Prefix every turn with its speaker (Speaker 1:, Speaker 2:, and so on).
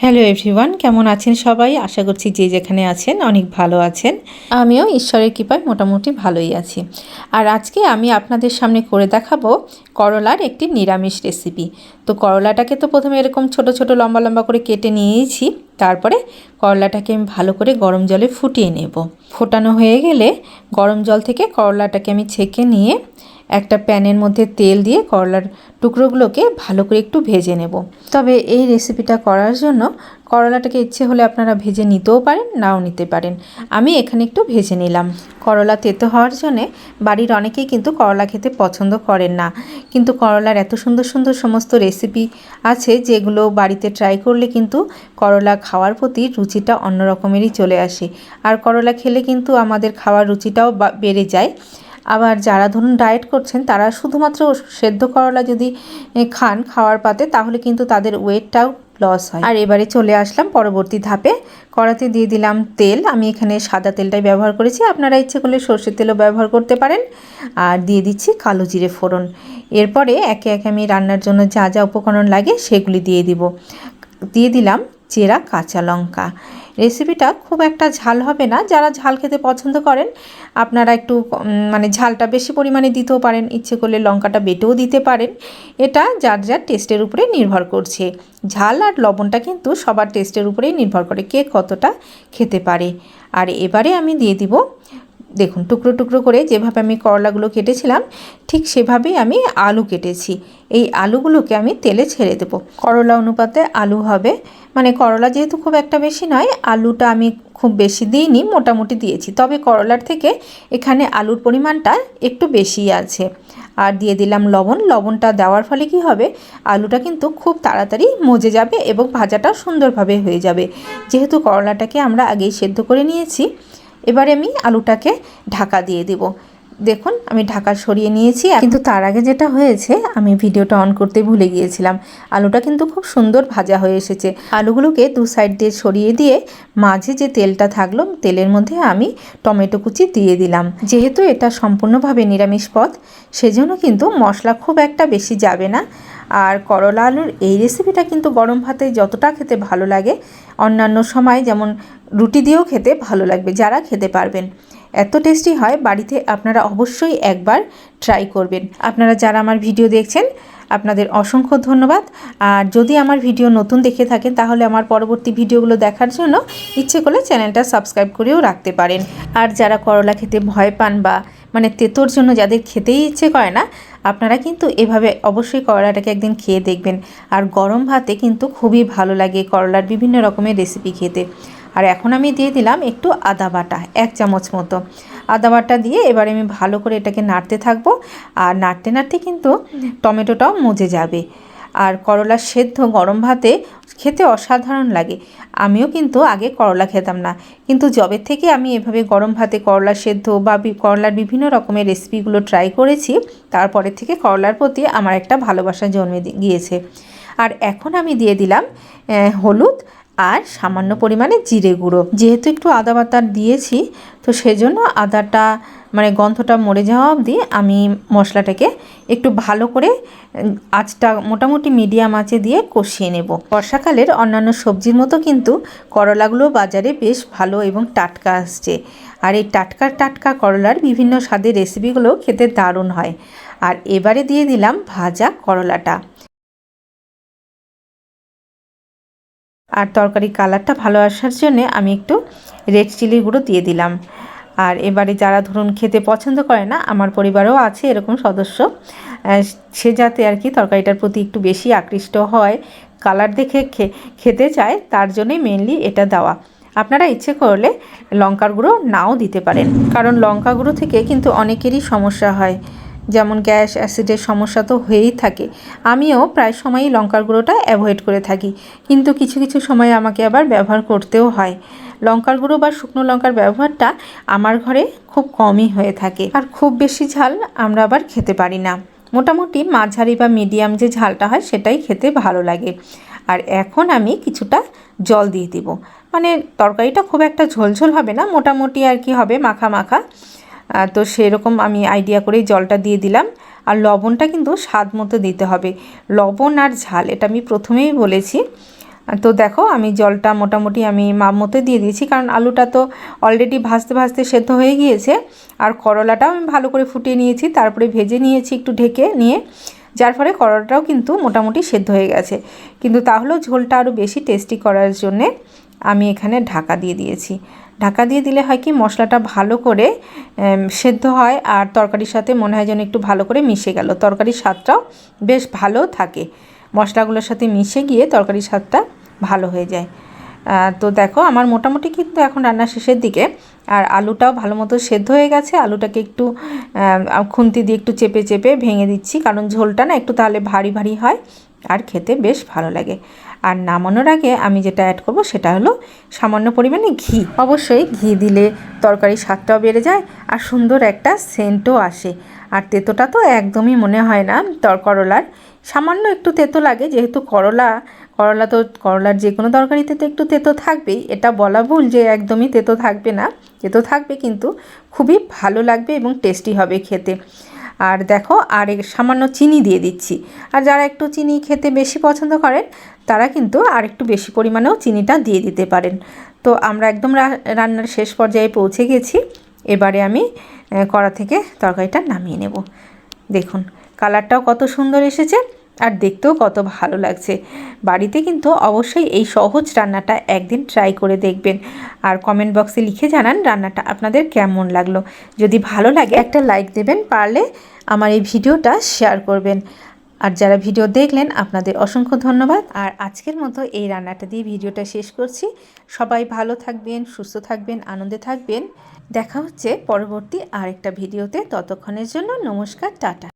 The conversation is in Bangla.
Speaker 1: হ্যালো এভরিওয়ান কেমন আছেন সবাই? আশা করছি যে যেখানে আছেন অনেক ভালো আছেন। আমিও ঈশ্বরের কৃপায় মোটামুটি ভালোই আছি। আর আজকে আমি আপনাদের সামনে করে দেখাবো করলার একটি নিরামিষ রেসিপি তো করলাটাকে তো প্রথমে এরকম ছোট ছোট লম্বা লম্বা করে কেটে নিয়েছি। তারপরে করলাটাকে আমি ভালো করে গরম জলে ফুটিয়ে নেব। ফোটানো হয়ে গেলে গরম জল থেকে করলাটাকে আমি ছেঁকে নিয়ে একটা প্যানের মধ্যে তেল দিয়ে করলার টুকরোগুলোকে ভালো করে একটু ভেজে নেব। তবে এই রেসিপিটা করার জন্য করলাটাকে ইচ্ছে হলে আপনারা ভেজে নিতেও পারেন, নাও নিতে পারেন। আমি এখানে একটু ভেজে নিলাম। করলা তেতো হওয়ার জন্যে বাড়ির অনেকেই কিন্তু করলা খেতে পছন্দ করেন না। কিন্তু করলার এত সুন্দর সুন্দর সমস্ত রেসিপি আছে যেগুলো বাড়িতে ট্রাই করলে কিন্তু করলা খাওয়ার প্রতি রুচিটা অন্য রকমেরই চলে আসে। আর করলা খেলে কিন্তু আমাদের খাওয়ার রুচিটাও বেড়ে যায়। আবার যারা ধরুন ডায়েট করছেন, তারা শুধুমাত্র সেদ্ধ করলা যদি খান খাওয়ার পাতে, তাহলে কিন্তু তাদের ওয়েটটাও লস হয়। আর এবারে চলে আসলাম পরবর্তী ধাপে। কড়াতে দিয়ে দিলাম তেল। আমি এখানে সাদা তেলটাই ব্যবহার করেছি। আপনারা ইচ্ছে করলে সর্ষের তেলও ব্যবহার করতে পারেন। আর দিয়ে দিচ্ছি কালো জিরে ফোড়ন। এরপরে একে একে আমি রান্নার জন্য যা যা উপকরণ লাগে, সেগুলি দিয়ে দিব। দিয়ে দিলাম চেরা কাঁচা লঙ্কা। রেসিপিটা খুব একটা ঝাল হবে না। যারা ঝাল খেতে পছন্দ করেন, আপনারা একটু মানে ঝালটা বেশি পরিমাণে দিতেও পারেন। ইচ্ছে করলে লঙ্কাটা বেটেও দিতে পারেন। এটা যার যার টেস্টের উপরে নির্ভর করছে। ঝাল আর লবণটা কিন্তু সবার টেস্টের উপরেই নির্ভর করে কে কতটা খেতে পারে। আর এবারে আমি দিয়ে দিব দেখুন, টুকরো টুকরো করে যেভাবে আমি করলাগুলো কেটেছিলাম, ঠিক সেভাবেই আমি আলু কেটেছি। এই আলুগুলোকে আমি তেলে ছেড়ে দেবো। করলা অনুপাতে আলু হবে। মানে করলা যেহেতু খুব একটা বেশি নয়, আলুটা আমি খুব বেশি দিইনি, মোটামুটি দিয়েছি। তবে করলার থেকে এখানে আলুর পরিমাণটা একটু বেশি আছে। আর দিয়ে দিলাম লবণ। লবণটা দেওয়ার ফলে কি হবে? আলুটা কিন্তু খুব তাড়াতাড়ি মজে যাবে এবং ভাজাটা সুন্দরভাবে হয়ে যাবে। যেহেতু করলাটাকে আমরা আগেই সেদ্ধ করে নিয়েছি এবারে আমি আলুটাকে ঢাকা দিয়ে দেব। দেখুন, আমি ঢাকা সরিয়ে নিয়েছি। কিন্তু তার আগে যেটা হয়েছে, আমি ভিডিওটা অন করতে ভুলে গিয়েছিলাম। আলুটা কিন্তু খুব সুন্দর ভাজা হয়ে এসেছে। আলুগুলোকে দু সাইড দিয়ে সরিয়ে দিয়ে মাঝে যে তেলটা থাকল, তেলের মধ্যে আমি টমেটো কুচি দিয়ে দিলাম। যেহেতু এটা সম্পূর্ণভাবে নিরামিষ পথ সেজন্য কিন্তু মশলা খুব একটা বেশি যাবে না। আর করলা আলুর এই রেসিপিটা কিন্তু গরম ভাতে যতটা খেতে ভালো লাগে, অন্যান্য সময় যেমন রুটি দিয়েও খেতে ভালো লাগবে, যারা খেতে পারবেন। এত টেস্টি হয়, বাড়িতে আপনারা অবশ্যই একবার ট্রাই করবেন। আপনারা যারা আমার ভিডিও দেখছেন, আপনাদের অসংখ্য ধন্যবাদ। আর যদি আমার ভিডিও নতুন দেখে থাকেন, তাহলে আমার পরবর্তী ভিডিওগুলো দেখার জন্য ইচ্ছে করলে চ্যানেলটা সাবস্ক্রাইব করেও রাখতে পারেন। আর যারা করলা খেতে ভয় পান বা মানে তেতোর জন্য যাদের খেতেই ইচ্ছে করে না আপনারা কিন্তু এভাবে অবশ্যই করলাটাকে একদিন খেয়ে দেখবেন। আর গরম ভাতে কিন্তু খুবই ভালো লাগে করলার বিভিন্ন রকমের রেসিপি খেতে। আর এখন আমি দিয়ে দিলাম একটু আদা বাটা এক চামচ মতো। আদা বাটা দিয়ে এবার আমি ভালো করে এটাকে নাড়তে থাকব। আর নাড়তে নাড়তে কিন্তু টমেটোটাও মজে যাবে। আর করলা সেদ্ধ গরম ভাতে খেতে অসাধারণ লাগে। আমিও কিন্তু আগে করলা খেতাম না। কিন্তু জবের থেকে আমি এভাবে গরম ভাতে করলা সেদ্ধ বা করলার বিভিন্ন রকমের রেসিপিগুলো ট্রাই করেছি, তারপরে থেকে করলার প্রতি আমার একটা ভালোবাসা জন্মে গিয়েছে। আর এখন আমি দিয়ে দিলাম হলুদ আর সামান্য পরিমাণে জিরে গুঁড়ো। যেহেতু একটু আদা বাতা দিয়েছি, তো সেজন্য আদাটা মানে গন্ধটা মরে যাওয়া অবধি আমি মশলাটাকে একটু ভালো করে, আঁচটা মোটামুটি মিডিয়াম আঁচে দিয়ে কষিয়ে নেব। বর্ষাকালের অন্যান্য সবজির মতো কিন্তু করলাগুলো বাজারে বেশ ভালো এবং টাটকা আসছে। আর এই টাটকা টাটকা করলার বিভিন্ন স্বাদের রেসিপিগুলো খেতে দারুণ হয়। আর এবারে দিয়ে দিলাম ভাজা করলাটা। আর তরকারি কালারটা ভালো আসার জন্যে আমি একটু রেড চিলি গুঁড়ো দিয়ে দিলাম। আর এবারে যারা ধরুন খেতে পছন্দ করে না, আমার পরিবারেও আছে এরকম সদস্য সে যাতে আর কি তরকারিটার প্রতি একটু বেশি আকৃষ্ট হয় কালার দেখে খেতে চায়, তার জন্যই মেনলি এটা দেওয়া। আপনারা ইচ্ছে করলে লঙ্কার গুঁড়ো নাও দিতে পারেন, কারণ লঙ্কা গুঁড়ো থেকে কিন্তু অনেকেরই সমস্যা হয়। যেমন গ্যাস অ্যাসিডের সমস্যা তো হয়েই থাকে। আমিও প্রায় সময়ই লঙ্কার গুঁড়োটা অ্যাভয়েড করে থাকি, কিন্তু কিছু কিছু সময় আমাকে আবার ব্যবহার করতেও হয়। লঙ্কার গুঁড়ো বা শুকনো লঙ্কার ব্যবহারটা আমার ঘরে খুব কমই হয়ে থাকে। আর খুব বেশি ঝাল আমরা আবার খেতে পারি না। মোটামুটি মাঝারি বা মিডিয়াম যে ঝালটা হয় সেটাই খেতে ভালো লাগে। আর এখন আমি কিছুটা জল দিয়ে দিব। মানে তরকারিটা খুব একটা ঝোলঝোল হবে না, মোটামুটি আর কি হবে মাখা মাখা। তো সেরকম আমি আইডিয়া করেই জলটা দিয়ে দিলাম। আর লবণটা কিন্তু স্বাদ মতো দিতে হবে। লবণ আর ঝাল, এটা আমি প্রথমেই বলেছি। তো দেখো, আমি জলটা মোটামুটি আমি মাপ মতো দিয়ে দিয়েছি, কারণ আলুটা তো অলরেডি ভাজতে ভাজতে সেদ্ধ হয়ে গিয়েছে, আর করলাটাও আমি ভালো করে ফুটিয়ে নিয়েছি, তারপরে ভেজে নিয়েছি একটু ঢেকে নিয়ে, যার ফলে করলাটাও কিন্তু মোটামুটি সেদ্ধ হয়ে গেছে। কিন্তু তাহলেও ঝোলটা আরও বেশি টেস্টি করার জন্যে আমি এখানে ঢাকা দিয়ে দিয়েছি। ঢাকা দিয়ে দিলে হয় কি, মশলাটা ভালো করে সেদ্ধ হয়, আর তরকারির সাথে মনে হয় যেন একটু ভালো করে মিশে গেল। তরকারির স্বাদটাও বেশ ভালো থাকে। মশলাগুলোর সাথে মিশে গিয়ে তরকারির স্বাদটা ভালো হয়ে যায়। তো দেখো, আমার মোটামুটি কিন্তু এখন রান্না শেষের দিকে। আর আলুটাও ভালো মতো সেদ্ধ হয়ে গেছে। আলুটাকে একটু খুন্তি দিয়ে একটু চেপে চেপে ভেঙে দিচ্ছি। কারণ ঝোলটা না একটু তাহলে ভারী ভারী হয় আর খেতে বেশ ভালো লাগে। আর নামানোর আগে আমি যেটা অ্যাড করব সেটা হলো সামান্য পরিমাণে ঘি। অবশ্যই ঘি দিলে তরকারির স্বাদটাও বেড়ে যায় আর সুন্দর একটা সেন্টও আসে। আর তেতোটা তো একদমই মনে হয় না তর করলার সামান্য একটু তেতো লাগে, যেহেতু করলা করলা তো করলার যে কোনো তরকারিতে তো একটু তেতো থাকবেই। এটা বলা ভুল যে একদমই তেতো থাকবে না। তেতো থাকবে কিন্তু খুবই ভালো লাগবে এবং টেস্টি হবে খেতে। আর দেখো, আর সামান্য চিনি দিয়ে দিচ্ছি। আর যারা একটু চিনি খেতে বেশি পছন্দ করেন, তারা কিন্তু আর একটু বেশি পরিমাণেও চিনিটা দিয়ে দিতে পারেন। তো আমরা একদম রান্নার শেষ পর্যায়ে পৌঁছে গেছি। এবারে আমি কড়া থেকে তরকারিটা নামিয়ে নেব। দেখুন কালারটাও কত সুন্দর এসেছে আর দেখতেও কত ভালো লাগছে। বাড়িতে কিন্তু অবশ্যই এই সহজ রান্নাটা একদিন ট্রাই করে দেখবেন। আর কমেন্ট বক্সে লিখে জানান রান্নাটা আপনাদের কেমন লাগল। যদি ভালো লাগে একটা লাইক দেবেন, পারলে আমার এই ভিডিওটা শেয়ার করবেন। আর যারা ভিডিও দেখলেন, আপনাদের অসংখ্য ধন্যবাদ। আর আজকের মতো এই রান্নাটা দিয়ে ভিডিওটা শেষ করছি। সবাই ভালো থাকবেন, সুস্থ থাকবেন, আনন্দে থাকবেন। দেখা হচ্ছে পরবর্তী আরেকটা ভিডিওতে। ততক্ষণের জন্য নমস্কার, টাটা।